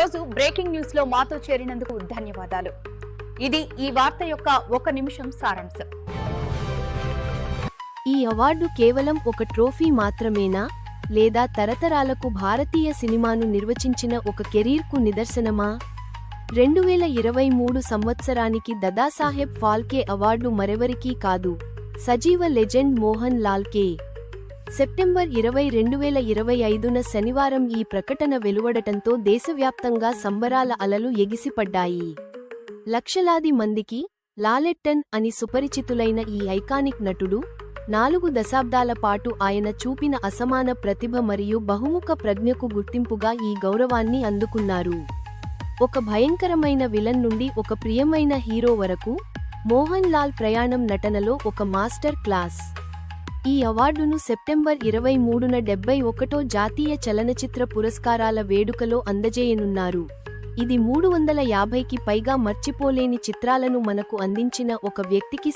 రోజు బ్రేకింగ్ న్యూస్లో మాతో చేరినందుకు ధన్యవాదాలు. ఇది ఈ వార్త యొక్క ఒక నిమిషం సారాంశం. ఈ అవార్డు కేవలం ఒక ట్రోఫీ మాత్రమేనా? లేదా తరతరాలకు భారతీయ సినిమాను నిర్వచించిన ఒక కెరీర్కు నిదర్శనమా? రెండు వేల ఇరవై మూడు సంవత్సరానికి దాదాసాహెబ్ ఫాల్కే అవార్డు మరెవరికీ కాదు. సజీవ లెజెండ్ మోహన్ లాల్కే. సెప్టెంబర్ ఇరవై రెండు వేల ఇరవై ఐదున శనివారం ఈ ప్రకటన వెలువడటంతో దేశవ్యాప్తంగా సంబరాల అలలు ఎగిసిపడ్డాయి. లక్షలాది మందికి లాలెట్టన్ అని సుపరిచితులైన ఈ ఐకానిక్ నటుడు నాలుగు దశాబ్దాల పాటు ఆయన చూపిన అసమాన ప్రతిభ మరియు బహుముఖ ప్రజ్ఞకు గుర్తింపుగా ఈ గౌరవాన్ని అందుకున్నారు. ఒక భయంకరమైన విలన్ నుండి ఒక ప్రియమైన హీరో వరకు మోహన్ లాల్ ప్రయాణం నటనలో ఒక మాస్టర్ క్లాస్. ఈ అవార్డును సెప్టెంబర్ ఇరవై మూడున డెబ్బై ఒకటో జాతీయ చలనచిత్ర పురస్కారాల వేడుకలో అందజేయనున్నారు. ఇది మూడు వందల యాభైకి పైగా మర్చిపోలేని చిత్రాలను మనకు అందించిన ఒక వ్యక్తికి